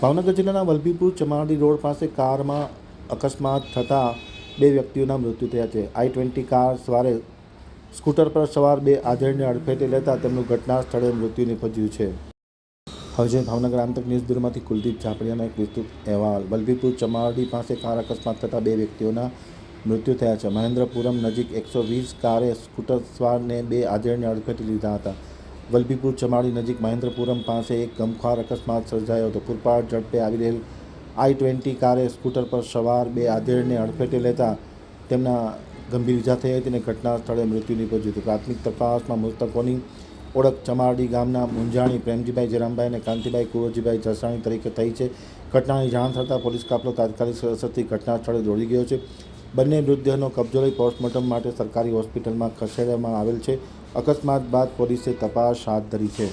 ભાવનગર જિલ્લાના વલભીપુર ચમારડી રોડ પાસે કારમાં અકસ્માત થતાં બે વ્યક્તિઓના મૃત્યુ થયા છે. આઈ ટ્વેન્ટી કાર સવારે સ્કૂટર પર સવાર બે આધેડને અડફેટે લેતા તેમનું ઘટના સ્થળે મૃત્યુ નિપજ્યું છે. હવે જોઈએ ભાવનગર આંતક ન્યૂઝ બ્યુરોમાંથી કુલદીપ ઝાપડિયાનો એક વિસ્તૃત અહેવાલ. વલભીપુર ચમારડી પાસે કાર અકસ્માત થતાં બે વ્યક્તિઓના મૃત્યુ થયા છે. મહેન્દ્રપુરમ નજીક એકસો વીસ કારે સ્કૂટર સવારને બે આધેડને અડફેટે લીધા હતા. વલભીપુર ચમાડી નજીક મહેન્દ્રપુરમ પાસે એક ગમખ્વાર અકસ્માત સર્જાયો હતો. પૂરપાટ ઝડપે આવી રહેલ આઈ ટ્વેન્ટી કારે સ્કૂટર પર સવાર બે આધેડને અડફેટે લેતા તેમના ગંભીર ઇજા થઈ હતી અને ઘટના સ્થળે મૃત્યુ નીપજ્યું હતું. પ્રાથમિક તપાસમાં મૃતકોની ઓળખ ચમારડી ગામના મુંજાણી પ્રેમજીભાઈ જયરામભાઈ અને કાંતિભાઈ કુંવરજીભાઈ જસાણી તરીકે થઈ છે. ઘટનાની જાણ થતાં પોલીસ કાફલો તાત્કાલિક અસરથી ઘટના સ્થળે દોડી ગયો છે. બંને મૃતદેહનો કબજો લઈ પોસ્ટમોર્ટમ માટે સરકારી હોસ્પિટલમાં ખસેડવામાં આવેલ છે. અકસ્માત બાદ પોલીસે તપાસ હાથ ધરી છે.